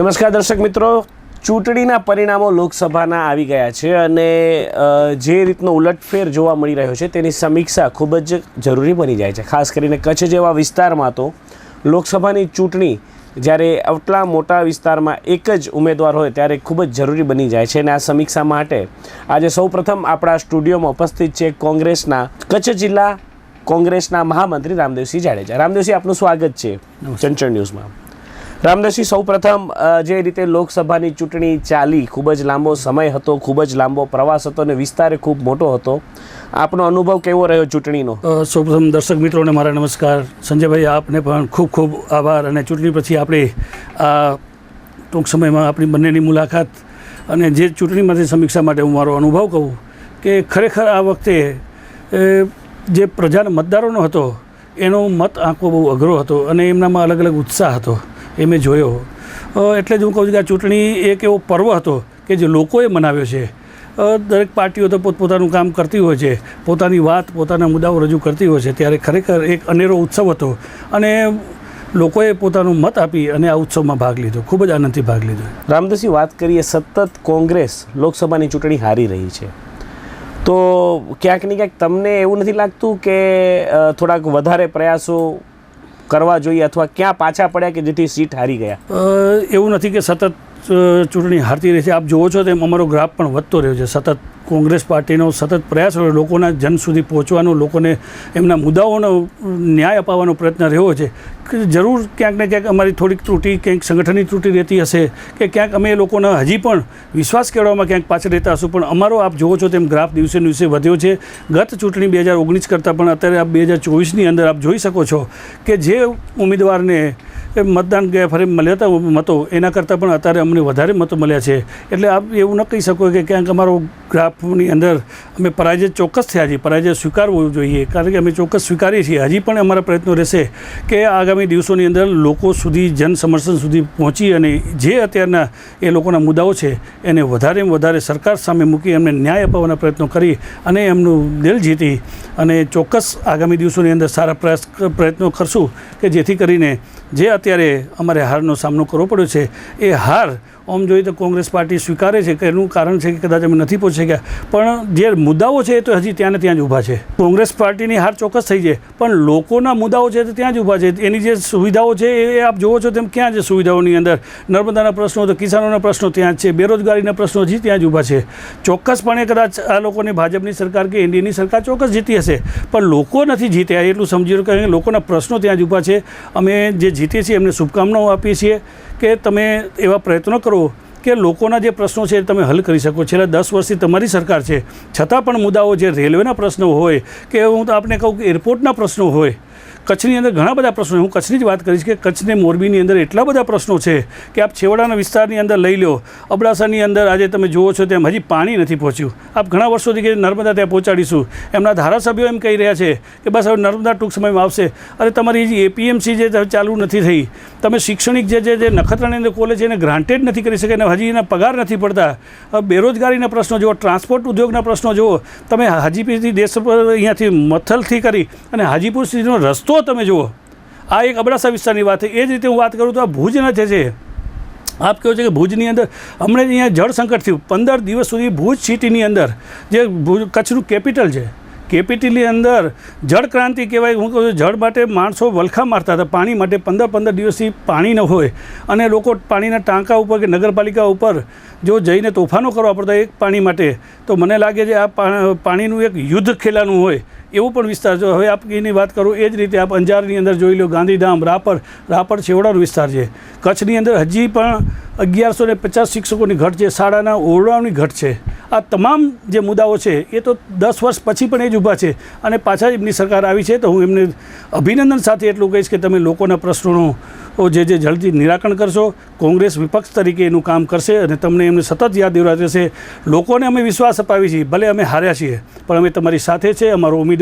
નમસ્કાર દર્શક મિત્રો. ચૂંટણીના પરિણામો લોકસભાના આવી ગયા છે અને જે રીતનો ઉલટફેર જોવા મળી રહ્યો છે તેની સમીક્ષા ખૂબ જ જરૂરી બની જાય છે. ખાસ કરીને કચ્છ જેવા વિસ્તારમાં તો લોકસભાની ચૂંટણી જ્યારે આટલા મોટા વિસ્તારમાં એક જ ઉમેદવાર હોય ત્યારે ખૂબ જ જરૂરી બની જાય છે અને આ સમીક્ષા માટે આજે સૌપ્રથમ આપણા સ્ટુડિયોમાં ઉપસ્થિત છે કોંગ્રેસના કચ્છ જિલ્લા કોંગ્રેસના મહામંત્રી રામદેવસિંહ જાડેજા. રામદેવસિંહ આપનું સ્વાગત છે ચંચળ ન્યૂઝમાં. રામદાસજી સૌપ્રથમ જે રીતે લોકસભાની ચૂંટણી ચાલી, ખૂબ જ લાંબો સમય હતો, ખૂબ જ લાંબો પ્રવાસ હતો અને વિસ્તાર ખૂબ મોટો હતો. આપનો અનુભવ કેવો રહ્યો ચૂંટણીનો? સૌપ્રથમ દર્શક મિત્રોને મારા નમસ્કાર. સંજયભાઈ, આપને પણ ખૂબ ખૂબ આભાર અને ચૂંટણી પછી આપણે આ ટૂંક સમયમાં આપણી બંનેની મુલાકાત અને જે ચૂંટણીમાંથી સમીક્ષા માટે હું મારો અનુભવ કહું કે ખરેખર આ વખતે જે પ્રજાના મતદારોનો હતો, એનો મત આંકવો બહુ અઘરો હતો અને એમનામાં અલગ અલગ ઉત્સાહ હતો. એ મેં જોયો. એટલે જ હું કહું છું કે આ ચૂંટણી એક એવો પર્વ હતો કે જે લોકોએ મનાવ્યો છે. દરેક પાર્ટીઓ તો પોતપોતાનું કામ કરતી હોય છે, પોતાની વાત, પોતાના મુદ્દાઓ રજૂ કરતી હોય છે. ત્યારે ખરેખર એક અનેરો ઉત્સવ હતો અને લોકોએ પોતાનું મત આપી અને આ ઉત્સવમાં ભાગ લીધો. ખૂબ જ આનંદથી ભાગ લીધો. રામદાસી વાત કરીએ સતત કોંગ્રેસ લોકસભાની ચૂંટણી હારી રહી છે. તો ક્યાંક ને ક્યાંક તમને એવું નથી લાગતું કે થોડાક વધારે પ્રયાસો કરવા જોઈએ અથવા ક્યાં પાછા પડ્યા કે જેથી સીટ હારી ગયા? એવું નથી કે સતત ચૂંટણી હારતી રહે છે. આપ જુઓ છો તેમ અમારો ગ્રાફ પણ વધતો રહ્યો છે. સતત કોંગ્રેસ પાર્ટીનો સતત પ્રયાસ રહ્યો. લોકોના જન સુધી પહોંચવાનો, લોકોને એમના મુદ્દાઓનો ન્યાય અપાવવાનો પ્રયત્ન રહ્યો છે. જરૂર ક્યાંક ને ક્યાંક અમારી થોડીક ત્રુટી, ક્યાંક સંગઠનની ત્રુટી રહેતી હશે કે ક્યાંક અમે લોકોના હજી પણ વિશ્વાસ કેળવવામાં ક્યાંક પાછળ રહેતા હશું. પણ અમારો આપ જુઓ છો તેમ ગ્રાફ દિવસે દિવસે વધ્યો છે. ગત ચૂંટણી બે હજાર ઓગણીસ કરતાં પણ અત્યારે આપ બે હજાર ચોવીસની અંદર આપ જોઈ શકો છો કે જે ઉમેદવારને એ મતદાન ગયા ફરી મળ્યા હતા મતો, એના કરતાં પણ અત્યારે અમને વધારે મતો મળ્યા છે. એટલે આપ એવું ન કહી શકો કે ક્યાંક અમારો ગ્રાફની અંદર અમે પરાજય ચોક્કસ થયા છીએ, પરાજય સ્વીકારવો જોઈએ. કારણ કે અમે ચોક્કસ સ્વીકારીએ છીએ. હજી પણ અમારા પ્રયત્નો રહેશે કે આગામી દિવસોની અંદર લોકો સુધી, જન સમર્થન સુધી પહોંચી અને જે અત્યારના એ લોકોના મુદ્દાઓ છે, એને વધારેમાં વધારે સરકાર સામે મૂકી એમને ન્યાય અપાવવાના પ્રયત્નો કરી અને એમનું દિલ જીતી અને ચોક્કસ આગામી દિવસોની અંદર સારા પ્રયાસ પ્રયત્નો કરશું કે જેથી કરીને જે અત્યારે અમારે હારનો સામનો કરવો પડ્યો છે, એ હાર આમ જોઈએ તો કોંગ્રેસ પાર્ટી સ્વીકારે છે કે એનું કારણ છે કે કદાચ અમે નથી પહોંચી શક્યા. પણ જે મુદ્દાઓ છે એ તો હજી ત્યાં ને ત્યાં જ ઊભા છે. કોંગ્રેસ પાર્ટીની હાર ચોક્કસ થઈ છે, પણ લોકોના મુદ્દાઓ છે તે ત્યાં જ ઊભા છે. એની જે સુવિધાઓ છે એ આપ જુઓ છો તેમ ક્યાં છે સુવિધાઓની અંદર? નર્મદાના પ્રશ્નો તો કિસાનોના પ્રશ્નો ત્યાં જ છે, બેરોજગારીના પ્રશ્નો હજી ત્યાં જ ઊભા છે. ચોક્કસપણે કદાચ આ લોકોને ભાજપની સરકાર કે એનડીએની સરકાર ચોક્કસ જીતી હશે, પણ લોકો નથી જીત્યા એટલું સમજી કે લોકોના પ્રશ્નો ત્યાં જ ઊભા છે. અમે જે જીતીએ છીએ એમને શુભકામનાઓ આપીએ છીએ. કે તમે એવા પ્રયત્નો કરો કે લોકોના જે પ્રશ્નો છે એ તમે હલ કરી શકો. છેલ્લા દસ વર્ષથી તમારી સરકાર છે. છતાં પણ મુદ્દાઓ જે રેલવેના પ્રશ્નો હોય કે હું તો આપને કહું કે એરપોર્ટના પ્રશ્નો હોય કચ્છની અંદર ઘણા બધા પ્રશ્નો હું કચ્છની જ વાત કરીશ કે કચ્છને મોરબીની અંદર એટલા બધા પ્રશ્નો છે કે આપ છેવાડાના વિસ્તારની અંદર લઈ લો. અબડાસાની અંદર આજે તમે જુઓ છો તેમ હજી પાણી નથી પહોંચ્યું. આપ ઘણા વર્ષોથી કે નર્મદા ત્યાં પહોંચાડીશું. એમના ધારાસભ્યો એમ કહી રહ્યા છે કે બસ હવે નર્મદા ટૂંક સમયમાં આવશે. અરે તમારી જે એપીએમસી જે ચાલુ નથી થઈ, તમે શૈક્ષણિક જે જે નખત્રાની અંદર કોલેજ એને ગ્રાન્ટેડ નથી કરી શકે અને હજી એના પગાર નથી પડતા. બેરોજગારીના પ્રશ્નો જુઓ ટ્રાન્સપોર્ટ ઉદ્યોગના પ્રશ્નો જુઓ. તમે હાજીપીરથી દેશ પર અહીંયાથી મથલથી કરી અને હાજીપુર સુધીનો રસ્તો તમે જુઓ. આ એક અબડાસા વિસ્તારની વાત છે. એ જ રીતે હું વાત કરું તો આ ભુજના જે છે, આપ કહો છો કે ભુજની અંદર હમણાં અહીંયા જળ સંકટ થયું. પંદર દિવસ સુધી ભુજ સિટીની અંદર જે ભુજ કચ્છનું કેપિટલ છે કેપિટલની અંદર જળ ક્રાંતિ કહેવાય. હું કહું છું, જળ માટે માણસો વલખા મારતા હતા. પાણી માટે પંદર પંદર દિવસથી પાણી ન હોય. અને લોકો પાણીના ટાંકા ઉપર કે નગરપાલિકા ઉપર જો જઈને તોફાનો કરવા પડતા એક પાણી માટે, તો મને લાગે છે આ પાણીનું એક યુદ્ધ ખેલાનું હોય. એવો પણ વિસ્તાર જો હવે આપ એની વાત કરું, એ જ રીતે આપ અંજારની અંદર જોઈ લો, ગાંધીધામ, રાપર રાપર છેવડાનો વિસ્તાર છે. કચ્છની અંદર હજી પણ અગિયારસો ને પચાસ શિક્ષકોની ઘટ છે. શાળાના ઓરડાઓની ઘટ છે. આ તમામ જે મુદ્દાઓ છે, એ તો દસ વર્ષ પછી પણ એ જ ઊભા છે. અને પાછા એમની સરકાર આવી છે તો હું એમને અભિનંદન સાથે એટલું કહીશ કે તમે લોકોના પ્રશ્નોનો જે જે જલ્દી નિરાકરણ કરશો, કોંગ્રેસ વિપક્ષ તરીકે એનું કામ કરશે અને તમને એમને સતત યાદ રહેશે. લોકોને અમે વિશ્વાસ અપાવી છીએ, ભલે અમે હાર્યા છીએ, પણ અમે તમારી સાથે છે, અમારો ઉમેદવાર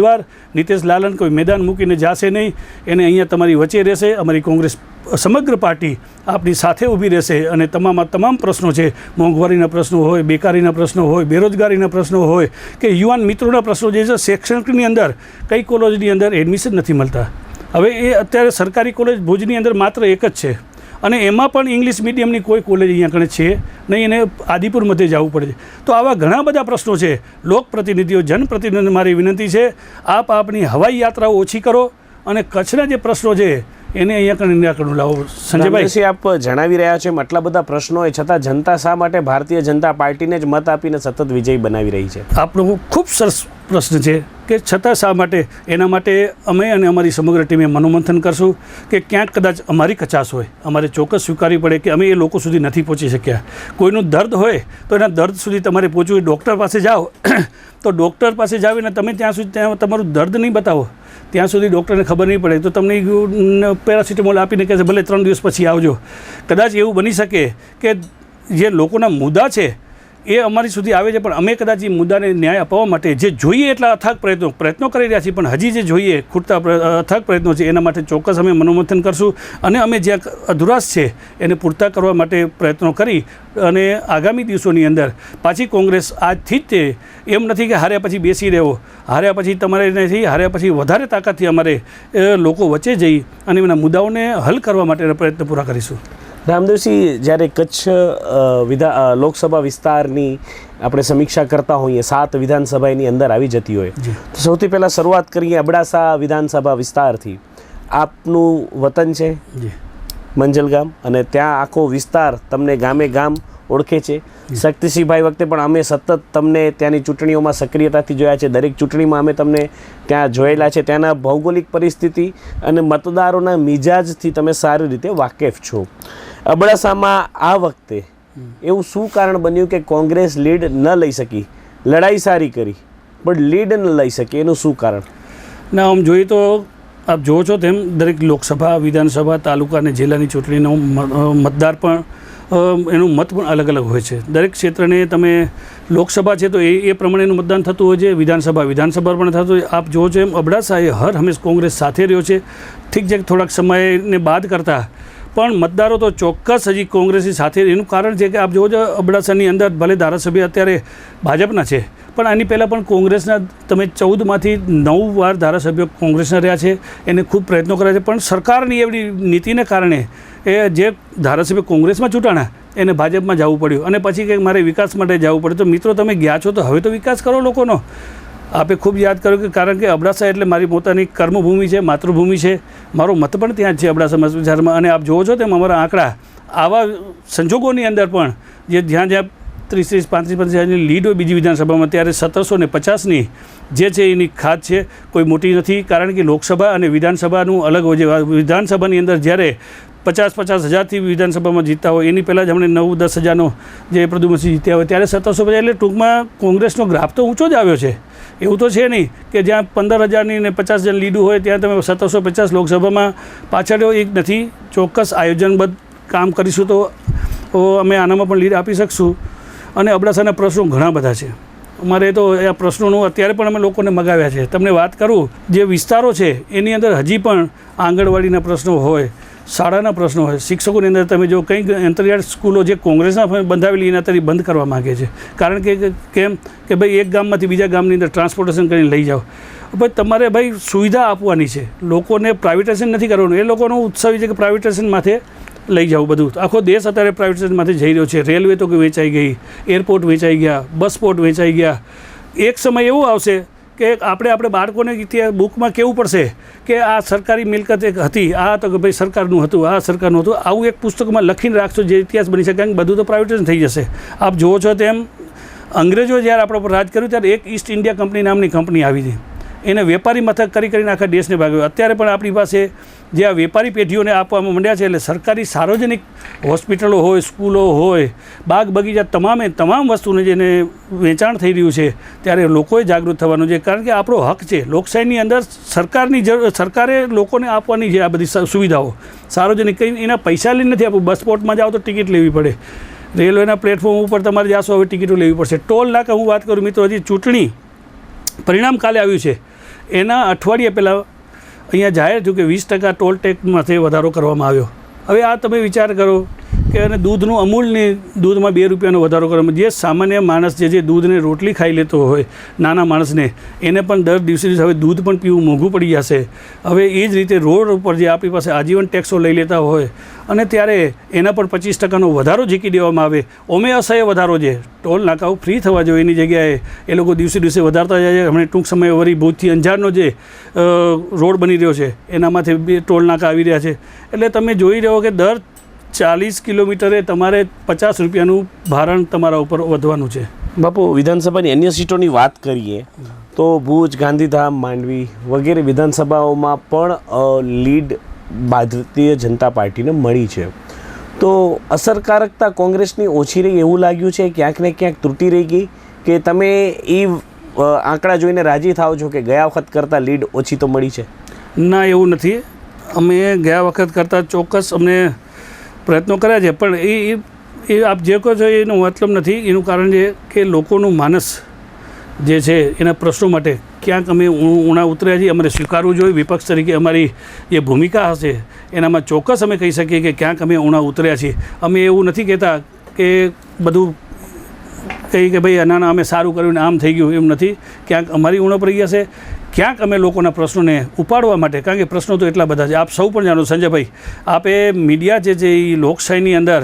નીતિશ લાલન કોઈ મેદાન મૂકીને જાશે નહીં. એને અહીંયા તમારી વચ્ચે રહેશે. અમારી કોંગ્રેસ સમગ્ર પાર્ટી આપની સાથે ઊભી રહેશે અને તમામ તમામ પ્રશ્નો છે. મોંઘવારીના પ્રશ્નો હોય, બેકારીના પ્રશ્નો હોય, બેરોજગારીના પ્રશ્નો હોય કે યુવાન મિત્રોના પ્રશ્નો જે છે, શૈક્ષણિકની અંદર કઈ કોલેજની અંદર એડમિશન નથી મળતા. હવે એ અત્યારે સરકારી કોલેજ ભુજની અંદર માત્ર એક જ છે. અને એમાં પણ ઇંગ્લિશ મીડિયમની કોઈ કોલેજ અહીંયા કણે છે નહીં, એને આદિપુર મધ્યે જવું પડે છે. તો આવા ઘણા બધા પ્રશ્નો છે. લોકપ્રતિનિધિઓ જનપ્રતિનિધિ મારી વિનંતી છે, આપ આપની હવાઈ યાત્રાઓ ઓછી કરો અને કચ્છના જે પ્રશ્નો છે એને અહીંયા કણે નિરાકરણ લાવો સંજયભાઈ? આપ જણાવી રહ્યા છો આટલા બધા પ્રશ્નો હોય છતાં જનતા શા માટે ભારતીય જનતા પાર્ટીને જ મત આપીને સતત વિજય બનાવી રહી છે? આપણો ખૂબ સરસ પ્રશ્ન છે કે છતાં શા માટે? એના માટે અમે અને અમારી સમગ્ર ટીમે મનોમંથન કરશું કે ક્યાંક કદાચ અમારી કચાશ હોય અમારે ચોક્કસ સ્વીકારવી પડે કે અમે એ લોકો સુધી નથી પહોંચી શક્યા. કોઈનું દર્દ હોય તો એના દર્દ સુધી તમારે પહોંચવું. ડૉક્ટર પાસે જાઓ તો ડૉક્ટર પાસે જાવીને તમે ત્યાં સુધી ત્યાં તમારું દર્દ નહીં બતાવો. ત્યાં સુધી ડૉક્ટરને ખબર નહીં પડે. તો તમને પેરાસિટામોલ આપીને કહેશે, ભલે ત્રણ દિવસ પછી આવજો. કદાચ એવું બની શકે કે જે લોકોના મુદ્દા છે એ અમારી સુધી આવે છે, પણ અમે કદાચ એ મુદ્દાને ન્યાય અપાવવા માટે જે જોઈએ એટલા અથાગ પ્રયત્નો પ્રયત્નો કરી રહ્યા છીએ, પણ હજી જે જોઈએ ખૂટતા અથાગ પ્રયત્નો છે, એના માટે ચોક્કસ અમે મનોમંથન કરશું અને અમે જ્યાં અધુરાશ છે, એને પૂરતા કરવા માટે પ્રયત્નો કરી અને આગામી દિવસોની અંદર પાછી કોંગ્રેસ આજથી જ તે એમ નથી કે હાર્યા પછી બેસી રહેવો હાર્યા પછી તમારે નથી, હાર્યા પછી વધારે તાકાતથી અમારે લોકો વચ્ચે જઈ અને એમના મુદ્દાઓને હલ કરવા માટેના પ્રયત્નો પૂરા કરીશું. રામદેવસિંહ જ્યારે કચ્છ વિધા લોકસભા વિસ્તારની આપણે સમીક્ષા કરતા હોઈએ સાત વિધાનસભાની અંદર આવી જતી હોય તો સૌથી પહેલાં શરૂઆત કરીએ અબડાસા વિધાનસભા વિસ્તારથી. આપનું વતન છે મંજલ મંજલગામ અને ત્યાં આખો વિસ્તાર તમને ગામે ગામ ઓળખે છે. શક્તિસિંહભાઈ વખતે પણ અમે સતત તમને ત્યાંની ચૂંટણીઓમાં સક્રિયતાથી જોયા છે. દરેક ચૂંટણીમાં અમે તમને ત્યાં જોયેલા છે. ત્યાંના ભૌગોલિક પરિસ્થિતિ અને મતદારોના મિજાજથી તમે સારી રીતે વાકેફ છો. અબડાસામાં આ વખતે એવું શું કારણ બન્યું કે કોંગ્રેસ લીડ ન લઈ શકી? લડાઈ સારી કરી, પણ લીડ ન લઈ શકી. એનું શું કારણ? ના, આમ જોઈએ તો આપ જુઓ છો તેમ દરેક લોકસભા, વિધાનસભા, તાલુકા અને જિલ્લાની ચૂંટણીનો મતદાર પણ એનું મત પણ અલગ અલગ હોય છે. દરેક ક્ષેત્રને તમે લોકસભા છે તો એ એ પ્રમાણેનું મતદાન થતું હોય છે, વિધાનસભા. વિધાનસભા પણ થતું હોય. આપ જુઓ છો એમ અબડાસા એ હર હંમેશ કોંગ્રેસ સાથે રહ્યો છે. ઠીક છે થોડાક સમયને બાદ કરતાં પણ મતદારો તો ચોક્કસ હજી કોંગ્રેસની સાથે એનું કારણ છે કે આપ જોવો છો, અબડાસાની અંદર ભલે ધારાસભ્ય અત્યારે ભાજપના છે, પણ આની પહેલાં પણ કોંગ્રેસના તમે ચૌદમાંથી નવ વાર ધારાસભ્યો કોંગ્રેસના રહ્યા છે, એને ખૂબ પ્રયત્નો કર્યા છે, પણ સરકારની એવડી નીતિને કારણે એ જે ધારાસભ્ય કોંગ્રેસમાં ચૂંટાણા, એને ભાજપમાં જવું પડ્યું. અને પછી કંઈક મારે વિકાસ માટે જવું પડ્યું. તો મિત્રો, તમે ગયા છો, તો હવે તો વિકાસ કરો લોકોનો. આપે ખૂબ યાદ કર્યું કે કારણ કે અબડાસા એટલે મારી પોતાની કર્મભૂમિ છે, માતૃભૂમિ છે. મારો મત પણ ત્યાં જ છે અબડાસા વિસ્તારમાં અને આપ જુઓ છો તેમ અમારા આંકડા આવા સંજોગોની અંદર પણ જે જ્યાં જ્યાં ત્રીસ ત્રીસ પાંત્રીસ હજારની લીડ હોય બીજી વિધાનસભામાં, ત્યારે સત્તરસો ને પચાસની જે છે એની ખાત છે, કોઈ મોટી નથી. કારણ કે લોકસભા અને વિધાનસભાનું અલગ હોય છે. વિધાનસભાની અંદર જ્યારે પચાસ પચાસ હજારથી વિધાનસભામાં જીતતા હોય. એની પહેલાં જ અમને નવ દસ હજારનો જે પ્રદુમસિંહ જીત્યા હોય, ત્યારે સત્તરસો પચાસ એટલે ટૂંકમાં કોંગ્રેસનો ગ્રાફ તો ઊંચો જ આવ્યો છે. એવું તો છે નહીં કે જ્યાં પંદર હજારની ને પચાસ હજાર લીડું હોય, ત્યાં તમે સત્તરસો પચાસ લોકસભામાં પાછળ એક નથી. ચોક્કસ આયોજનબદ્ધ કામ કરીશું તો અમે આનામાં પણ લીડ આપી શકશું. અને અબડાસાના પ્રશ્નો ઘણા બધા છે. અમારે તો આ પ્રશ્નોનું અત્યારે પણ અમે લોકોને મગાવ્યા છે. તમને વાત કરું, જે વિસ્તારો છે, એની અંદર હજી પણ આંગણવાડીના પ્રશ્નો હોય શાળાના પ્રશ્નો હોય. શિક્ષકોની અંદર તમે જો કંઈક અંતરિયાળ સ્કૂલો જે કોંગ્રેસના બંધાવેલી એના તરી બંધ કરવા માગે છે. કારણ કે કેમ? કે ભાઈ એક ગામમાંથી બીજા ગામની અંદર ટ્રાન્સપોર્ટેશન કરીને લઈ જાઓ. ભાઈ તમારે ભાઈ સુવિધા આપવાની છે. લોકોને પ્રાઇવેટાઇઝેશન નથી કરવાનું. એ લોકોનો ઉત્સવ છે કે પ્રાઇવેટાઇઝેશન માથે લઈ જાવ બધું. આખો દેશ અત્યારે પ્રાઇવેટેશનમાંથી જઈ રહ્યો છે. રેલવે તો વેચાઈ ગઈ, એરપોર્ટ વેચાઈ ગયા, બસ પોર્ટ વેચાઈ ગયા. એક સમય એવો આવશે કે આપણે આપણે બાળકોને ઇતિહાસ બુકમાં કેવું પડશે કે આ સરકારી મિલકત એક હતી, આ તો કે ભાઈ સરકારનું હતું, આ સરકારનું હતું, આવું એક પુસ્તકમાં લખીને રાખશો જે ઇતિહાસ બની શકે, કારણ કે બધું તો પ્રાઇવેટાઇઝ થઈ જશે. આપ જુઓ છો તેમ અંગ્રેજો જ્યારે આપણા પર રાજ કર્યું ત્યારે એક ઈસ્ટ ઇન્ડિયા કંપની નામની કંપની આવી હતી. એને વેપારી મથક કરી કરીને આખા દેશને ભાગ્યો. અત્યારે પણ આપણી પાસે જે આ વેપારી પેઢીઓને આપવામાં માંડ્યા છે, એટલે સરકારી સાર્વજનિક હોસ્પિટલો હોય, સ્કૂલો હોય, બાગ બગીચા તમામે તમામ વસ્તુને જેને વેચાણ થઈ રહ્યું છે, ત્યારે લોકોએ જાગૃત થવાનું છે. કારણ કે આપણો હક છે. લોકશાહીની અંદર સરકારની સરકારે લોકોને આપવાની છે આ બધી સુવિધાઓ. સાર્વજનિક કંઈ એના પૈસા લઈને નથી આપવું. બસ સ્પોટમાં જાઓ તો ટિકિટ લેવી પડે. રેલવેના પ્લેટફોર્મ ઉપર તમારે જાશો, હવે ટિકિટો લેવી પડશે. ટોલ નાકા, હું વાત કરું, મિત્રો, હજી ચૂંટણી પરિણામ કાલે આવ્યું છે. એના અઠવાડિયા પહેલાં અહીંયા જાહેર થયું કે વીસ ટકા ટોલ ટેક્સમાંથી વધારો કરવામાં આવ્યો. હવે આ તમે વિચાર કરો. કે અને દૂધનું અમૂલની દૂધમાં બે રૂપિયાનો વધારો કરવામાં જે સામાન્ય માણસ જે જે દૂધને રોટલી ખાઈ લેતો હોય, નાના માણસને, એને પણ દર દિવસે દિવસે હવે દૂધ પણ પીવું મોંઘું પડી જશે. હવે એ જ રીતે રોડ ઉપર જે આપણી પાસે આજીવન ટેક્સો લઈ લેતા હોય, અને ત્યારે એના પર પચીસ ટકાનો વધારો ઝીકી દેવામાં આવે. ઓમે અસહ્ય વધારો છે. ટોલ નાકાઓ ફ્રી થવા જોઈએ એની જગ્યાએ. એ લોકો દિવસે દિવસે વધારતા જાય છે. હમણાં ટૂંક સમયે વળી ભૂજથી અંજારનો જે રોડ બની રહ્યો છે, એનામાંથી ટોલ નાકા આવી રહ્યા છે. એટલે તમે જોઈ રહ્યો કે દર ચાલીસ કિલોમીટરે તમારે પચાસ રૂપિયાનું ભારણ તમારા ઉપર વધવાનું છે. બાપુ વિધાનસભાની અન્ય સીટોની વાત કરીએ તો ભુજ ગાંધીધામ માંડવી વગેરે વિધાનસભાઓમાં પણ લીડ ભારતીય જનતા પાર્ટીને મળી છે. તો અસરકારકતા કોંગ્રેસની ઓછી રહી એવું લાગ્યું છે ક્યાંક ને ક્યાંક ત્રુટી રહી ગઈ કે તમે એ આંકડા જોઈને રાજી થાવ છો કે ગયા વખત કરતાં લીડ ઓછી તો મળી છે? ના એવું નથી. અમે ગયા વખત કરતાં ચોક્કસ અમને પ્રયત્નો કર્યા છે. પણ એ એ- આપ જે કહો છો એનો મતલબ નથી. એનું કારણ છે કે લોકોનું માનસ જે છે એના પ્રશ્નો માટે ક્યાંક અમે ઊણા ઉતર્યા છીએ. અમારે સ્વીકારવું જોઈએ. વિપક્ષ તરીકે અમારી જે ભૂમિકા હશે એનામાં ચોક્કસ અમે કહી શકીએ કે ક્યાંક અમે ઊણા ઉતર્યા છીએ. અમે એવું નથી કહેતા કે બધું કહી કે ભાઈ ના, અમે સારું કર્યું ને આમ થઈ ગયું. એમ નથી. ક્યાંક અમારી ઉણપ રહી હશે. ક્યાંક અમે લોકોના પ્રશ્નોને ઉપાડવા માટે, કારણ કે પ્રશ્નો તો એટલા બધા છે. આપ સૌ પણ જાણો, સંજયભાઈ, આપે મીડિયા જે છે એ લોકશાહીની અંદર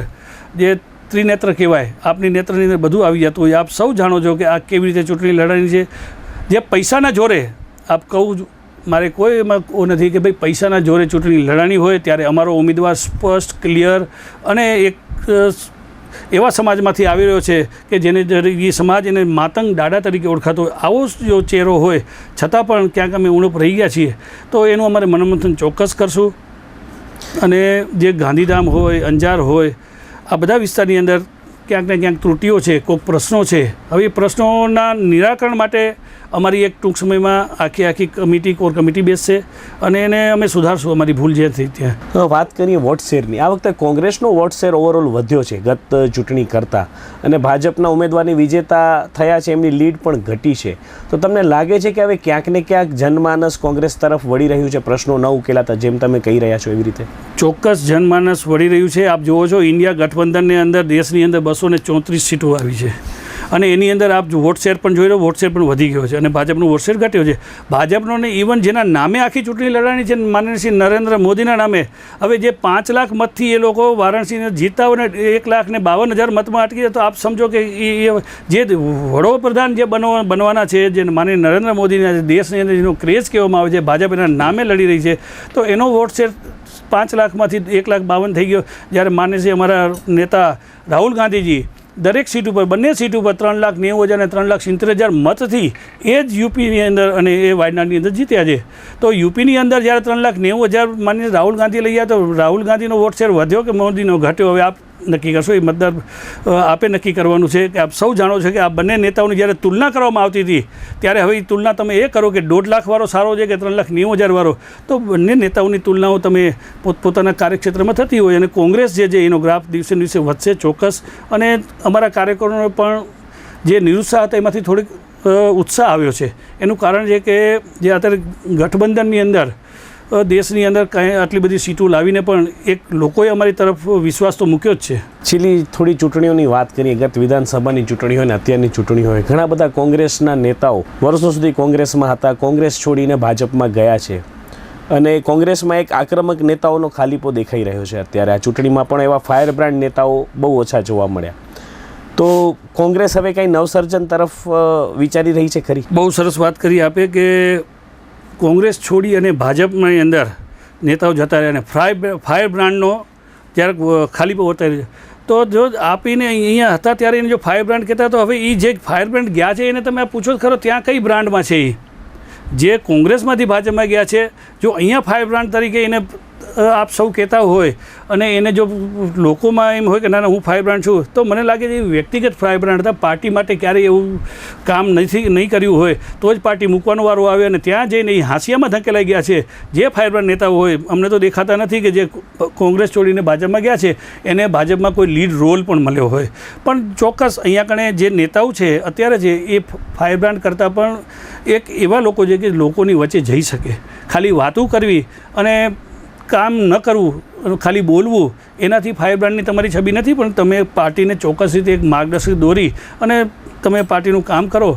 જે ત્રિનેત્ર કહેવાય, આપની નેત્રની અંદર બધું આવી જતું હોય. આપ સૌ જાણો છો કે આ કેવી રીતે ચૂંટણી લડાણી છે. જે પૈસાના જોરે આપ કહું મારે કોઈ એમાં નથી કે ભાઈ પૈસાના જોરે ચૂંટણી લડાણી હોય, ત્યારે અમારો ઉમેદવાર સ્પષ્ટ, ક્લિયર અને એક એવા સમાજમાંથી આવી રહ્યો છે કે જેને એ સમાજ એને માતંગ દાડા તરીકે ઓળખાતો હોય. આવો જો ચહેરો હોય, છતાં પણ ક્યાંક અમે ઉણપ રહી ગયા છીએ. તો એનું અમારે મનોમંથન ચોક્કસ કરશું. અને જે ગાંધીધામ હોય, અંજાર હોય, આ બધા વિસ્તારની અંદર ક્યાંક ને ક્યાંક ત્રુટીઓ છે કોઈક પ્રશ્નો છે. હવે એ પ્રશ્નોના નિરાકરણ માટે અમારી એક ટૂંક સમયમાં આખી આખી કમિટી કોર કમિટી બેસશે અને એને અમે સુધારશું અમારી ભૂલ જે થઈ ત્યાં. વાત કરીએ વોટ શેરની. આ વખતે કોંગ્રેસનો વોટ શેર ઓવરઓલ વધ્યો છે ગત ચૂંટણી કરતાં. અને ભાજપના ઉમેદવારની વિજેતા થયા છે એમની લીડ પણ ઘટી છે. તો તમને લાગે છે કે હવે ક્યાંક ને ક્યાંક જનમાનસ કોંગ્રેસ તરફ વળી રહ્યું છે? પ્રશ્નો ન ઉકેલાતા જેમ તમે કહી રહ્યા છો એવી રીતે. ચોક્કસ જનમાનસ વળી રહ્યું છે. આપ જુઓ છો ઇન્ડિયા ગઠબંધનની અંદર દેશની અંદર બસો ને ચોત્રીસ સીટો આવી છે. અને એની અંદર આપ વોટ શેર પણ જોઈ લો, વોટ શેર પણ વધી ગયો છે અને ભાજપનું વોટ શેર ઘટ્યો છે. ભાજપનો ને ઇવન જેના નામે આખી ચૂંટણી લડાણી છે માનનીય શ્રી નરેન્દ્ર મોદીના નામે, હવે જે પાંચ લાખ મતથી એ લોકો વારાણસીને જીતતા હોય ને એક લાખ ને બાવન હજાર મતમાં અટકી તો આપ સમજો કે એ જે વડોપ્રધાન જે બનવા, બનવાના છે, જે માનનીય નરેન્દ્ર મોદીના દેશની અંદર જેનો ક્રેઝ કહેવામાં આવે છે, ભાજપ એના નામે લડી રહી છે, તો એનો વોટ શેર પાંચ લાખમાંથી એક લાખ બાવન થઈ ગયો. જ્યારે માન્ય છે અમારા નેતા રાહુલ ગાંધીજી દરેક સીટ ઉપર, બંને સીટ ઉપર ત્રણ લાખ નેવું હજાર અને ત્રણ લાખ સિત્તેર હજાર મતથી એ જ યુપીની અંદર અને એ વાયનાડની અંદર જીત્યા છે. તો યુપીની અંદર જ્યારે ત્રણ લાખ નેવું હજાર માની રાહુલ ગાંધી લઈ ગયા તો રાહુલ ગાંધીનો વોટ શેર વધ્યો કે મોદીનો? ઘટ્યો? હવે આપ નક્કી કરશો, એ મતદાર આપે નક્કી કરવાનું છે કે આપ સૌ જાણો છો કે આ બંને નેતાઓની જ્યારે તુલના કરવામાં આવતી હતી, ત્યારે હવે એ તુલના તમે એ કરો કે દોઢ લાખવાળો સારો છે કે ત્રણ લાખ નેવું હજારવાળો તો બંને નેતાઓની તુલનાઓ તમે પોતપોતાના કાર્યક્ષેત્રમાં થતી હોય અને કોંગ્રેસ જે છે, એનો ગ્રાફ દિવસે દિવસે વધશે ચોક્કસ. અને અમારા કાર્યકરોને પણ જે નિરુત્સાહ હતા, એમાંથી થોડીક ઉત્સાહ આવ્યો છે. એનું કારણ છે કે જે અત્યારે ગઠબંધનની અંદર દેશની અંદર કાંઈ આટલી બધી સીટો લાવીને પણ એક લોકોએ અમારી તરફ વિશ્વાસ તો મૂક્યો જ છે. છેલ્લી થોડી ચૂંટણીઓની વાત કરીએ ગત વિધાનસભાની ચૂંટણી હોય ને અત્યારની ચૂંટણી હોય ઘણા બધા કોંગ્રેસના નેતાઓ વર્ષો સુધી કોંગ્રેસમાં હતા કોંગ્રેસ છોડીને ભાજપમાં ગયા છે. અને કોંગ્રેસમાં એક આક્રમક નેતાઓનો ખાલીપો દેખાઈ રહ્યો છે અત્યારે. આ ચૂંટણીમાં પણ એવા ફાયર બ્રાન્ડ નેતાઓ બહુ ઓછા જોવા મળ્યા. તો કોંગ્રેસ હવે કંઈ નવસર્જન તરફ વિચારી રહી છે ખરી? બહુ સરસ વાત કરી આપે કે કોંગ્રેસ છોડી અને ભાજપની અંદર નેતાઓ જતા રહ્યા અને ફ્રાય ફાયર બ્રાન્ડનો જ્યારે ખાલી રહ્યો તો જો આપીને અહીંયા હતા ત્યારે એને જો ફાયર બ્રાન્ડ કહેતા તો હવે એ જે ફાયર બ્રાન્ડ ગયા છે એને તમે પૂછો ખરો, ત્યાં કઈ બ્રાન્ડમાં છે એ જે કોંગ્રેસમાંથી ભાજપમાં ગયા છે જો અહીંયા ફાયર બ્રાન્ડ તરીકે એને આપ સૌ કહેતા હોય અને એને જો લોકોમાં એમ હોય કે ના હું ફાયર બ્રાન્ડ છું, તો મને લાગે છે એ વ્યક્તિગત ફાયર બ્રાન્ડ હતા, પાર્ટી માટે ક્યારેય એવું કામ નથી, નહીં કર્યું હોય, તો જ પાર્ટી મૂકવાનો વારો આવે અને ત્યાં જઈને એ હાંસિયામાં ધકેલાઈ ગયા છે. જે ફાયર બ્રાન્ડ નેતાઓ હોય, અમને તો દેખાતા નથી કે જે કોંગ્રેસ છોડીને ભાજપમાં ગયા છે, એને ભાજપમાં કોઈ લીડ રોલ પણ મળ્યો હોય. પણ ચોક્કસ અહીંયા કણે જે નેતાઓ છે, અત્યારે છે એ ફાયર બ્રાન્ડ કરતાં પણ એક એવા લોકો છે કે લોકોની વચ્ચે જઈ શકે. ખાલી વાતો કરવી અને કામ ન કરવું, ખાલી બોલવું, એનાથી ફાયર બ્રાન્ડની તમારી છબી નથી, પણ તમે પાર્ટીને ચોક્કસ રીતે એક માર્ગદર્શક દોરી અને તમે પાર્ટીનું કામ કરો.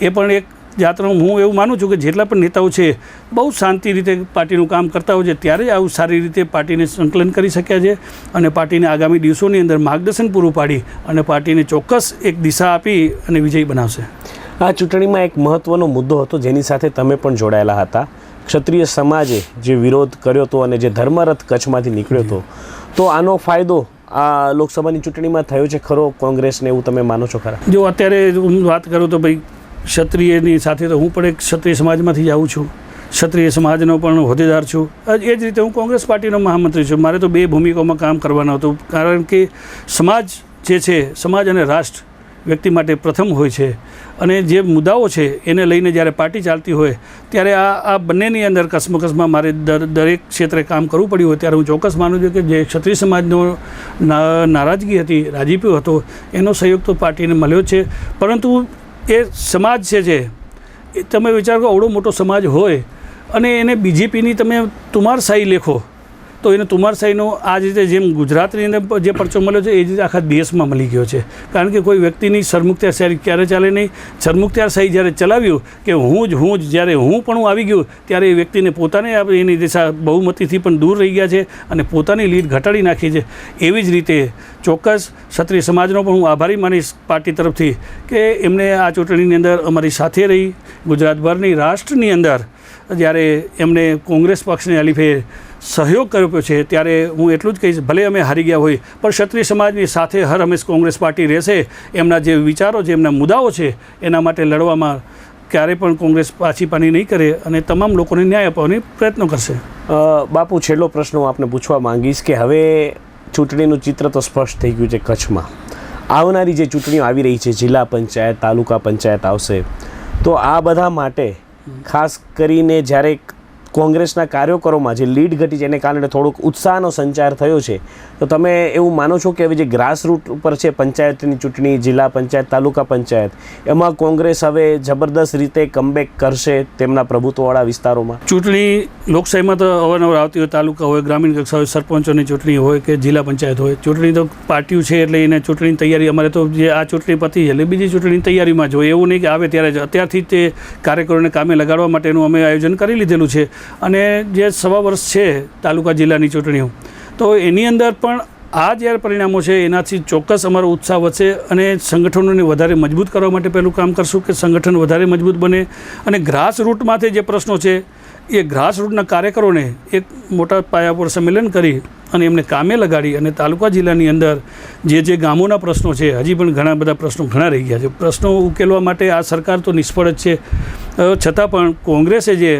એ પણ એક જાતનું હું એવું માનું છું કે જેટલા પણ નેતાઓ છે, બહુ શાંતિ રીતે પાર્ટીનું કામ કરતા હોય છે, ત્યારે જ આવું સારી રીતે પાર્ટીને સંકલન કરી શક્યા છે અને પાર્ટીને આગામી દિવસોની અંદર માર્ગદર્શન પૂરું પાડી અને પાર્ટીને ચોક્કસ એક દિશા આપી અને વિજયી બનાવશે. આ ચૂંટણીમાં એક મહત્ત્વનો મુદ્દો હતો, જેની સાથે તમે પણ જોડાયેલા હતા. ક્ષત્રિય સમાજે જે વિરોધ કર્યો હતો અને જે ધર્મરથ કચ્છમાંથી નીકળ્યો હતો, તો આનો ફાયદો આ લોકસભાની ચૂંટણીમાં થયો છે ખરો કોંગ્રેસને એવું તમે માનો છો ખરા? જો અત્યારે હું વાત કરું તો ભાઈ, ક્ષત્રિયની સાથે તો હું પણ એક ક્ષત્રિય સમાજમાંથી જ આવું છું. ક્ષત્રિય સમાજનો પણ હોદ્દેદાર છું. એ જ રીતે હું કોંગ્રેસ પાર્ટીનો મહામંત્રી છું. મારે તો બે ભૂમિકાઓમાં કામ કરવાનું હતું. કારણ કે સમાજ જે છે, સમાજ અને રાષ્ટ્ર વ્યક્તિ માટે પ્રથમ હોય છે. અને જે મુદ્દાઓ છે, એને લઈને જ્યારે પાર્ટી ચાલતી હોય, ત્યારે આ આ બંનેની અંદર કસમકસમાં મારે દર, દરેક ક્ષેત્રે કામ કરવું પડ્યું હોય, ત્યારે હું ચોક્કસ માનું છું કે જે ક્ષત્રિય સમાજનો નારાજગી હતી, રાજીપો હતો, એનો સહયોગ તો પાર્ટીને મળ્યો છે. પરંતુ એ સમાજ છે જે તમે વિચારો કે અવડો મોટો સમાજ હોય, અને એને બીજેપીની તમે તુમારશાહી લેખો તો એને તુમારશાહીનો આ જ રીતે જેમ ગુજરાતની અંદર જે પરચો મળ્યો છે, એ જ આખા દેશમાં મળી ગયો છે. કારણ કે કોઈ વ્યક્તિની સરમુખત્યારશાહી ક્યારે ચાલે નહીં? સરમુખત્યારશાહી જ્યારે ચલાવ્યું કે હું જ હું જ, જ્યારે હું પણ આવી ગયું, ત્યારે એ વ્યક્તિને પોતાને એની દિશા બહુમતીથી પણ દૂર રહી ગયા છે અને પોતાની લીડ ઘટાડી નાખી છે. એવી જ રીતે ચોક્કસ ક્ષત્રિય સમાજનો પણ હું આભારી માનીશ પાર્ટી તરફથી કે એમને આ ચૂંટણીની અંદર અમારી સાથે રહી. ગુજરાતભરની રાષ્ટ્રની અંદર જ્યારે એમણે કોંગ્રેસ પક્ષને અલીફે સહયોગ કર્યો છે, ત્યારે હું એટલું જ કહીશ, ભલે અમે હારી ગયા હોય, પણ ક્ષત્રિય સમાજની સાથે હર હંમેશ કોંગ્રેસ પાર્ટી રહેશે. એમના જે વિચારો છે, એમના મુદ્દાઓ છે, એના માટે લડવામાં ક્યારે પણ કોંગ્રેસ પાછી પાની નહીં કરે અને તમામ લોકોને ન્યાય અપાવવાની પ્રયત્નો કરશે. બાપુ, છેલ્લો પ્રશ્ન હું આપને પૂછવા માંગીશ કે હવે ચૂંટણીનું ચિત્ર તો સ્પષ્ટ થઈ ગયું છે કચ્છમાં. આવનારી જે ચૂંટણીઓ આવી રહી છે, જિલ્લા પંચાયત, તાલુકા પંચાયત આવશે, તો આ બધા માટે ખાસ કરીને જ્યારે કોંગ્રેસના કાર્યકરોમાં જે લીડ ઘટી એને કારણે થોડોક ઉત્સાહનો સંચાર થયો છે. તો તમે એવું માનો છો કે હવે જે ગ્રાસ રૂટ ઉપર છે, પંચાયતની ચૂંટણી, જિલ્લા પંચાયત, તાલુકા પંચાયત, એમાં કોંગ્રેસ હવે જબરદસ્ત રીતે કમબેક કરશે તેમના પ્રભુત્વવાળા વિસ્તારોમાં? ચૂંટણી લોકશાહીમાં તો અવારનવાર આવતી હોય, તાલુકા હોય, ગ્રામીણ કક્ષા હોય, સરપંચોની ચૂંટણી હોય કે જિલ્લા પંચાયત હોય. ચૂંટણી તો પાર્ટીઓ છે એટલે એને ચૂંટણીની તૈયારી અમારે તો જે આ ચૂંટણી પતી છે, એટલે બીજી ચૂંટણીની તૈયારીમાં જ હોય. એવું નહીં કે આવે, ત્યારે જ અત્યારથી તે કાર્યકરોને કામે લગાડવા માટેનું અમે આયોજન કરી લીધેલું છે. અને જે સવા વર્ષ છે તાલુકા જિલ્લાની ચૂંટણીઓ, તો એની અંદર પણ આ જ્યારે પરિણામો છે, એનાથી ચોક્કસ અમારો ઉત્સાહ વધશે અને સંગઠનોને વધારે મજબૂત કરવા માટે પહેલું કામ કરશું કે સંગઠન વધારે મજબૂત બને અને ગ્રાસ રૂટમાંથી જે પ્રશ્નો છે, એ ગ્રાસ રૂટના કાર્યકરોને એક મોટા પાયા પર સંમેલન કરી અને એમને કામે લગાડી અને તાલુકા જિલ્લાની અંદર જે જે ગામોના પ્રશ્નો છે, હજી પણ ઘણા બધા પ્રશ્નો ઘણા રહી ગયા છે. પ્રશ્નો ઉકેલવા માટે આ સરકાર તો નિષ્ફળ જ છે. છતાં પણ કોંગ્રેસે જે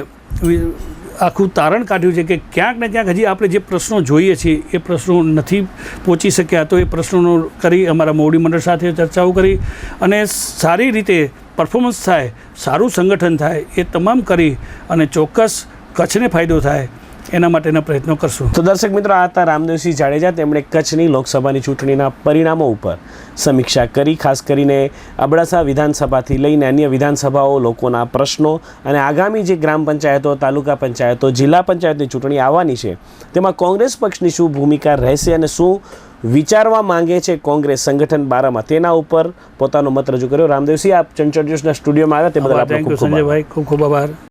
આખું તારણ કાઢ્યું છે કે ક્યાંક ને ક્યાંક હજી આપણે જે પ્રશ્નો જોઈએ છીએ, એ પ્રશ્નો નથી પહોંચી શક્યા તો એ પ્રશ્નોનો કરી અમારા મોવડી મંડળ સાથે ચર્ચાઓ કરી અને સારી રીતે પરફોર્મન્સ થાય, સારું સંગઠન થાય એ તમામ કરી અને ચોક્કસ કચ્છને ફાયદો થાય એના માટેના પ્રયત્નો કરશું. તો દર્શક મિત્રો આ હતા રામદેવસિંહ જાડેજા. તેમણે કચ્છની લોકસભાની ચૂંટણીના પરિણામો ઉપર સમીક્ષા કરી ખાસ કરીને અબડાસા વિધાનસભાથી લઈને અન્ય વિધાનસભાઓ લોકોના પ્રશ્નો અને આગામી જે ગ્રામ પંચાયતો તાલુકા પંચાયતો જિલ્લા પંચાયતની ચૂંટણી આવવાની છે તેમાં કોંગ્રેસ પક્ષની શું ભૂમિકા રહેશે અને શું વિચારવા માંગે છે કોંગ્રેસ સંગઠન બારામાં તેના ઉપર પોતાનો મત રજૂ કર્યો. રામદેવસિંહ આપ ચંચળ જોશના સ્ટુડિયોમાં આવ્યા તે બદલ આપનો ખૂબ ખૂબ આભાર. સંજયભાઈ. ખૂબ ખૂબ આભાર.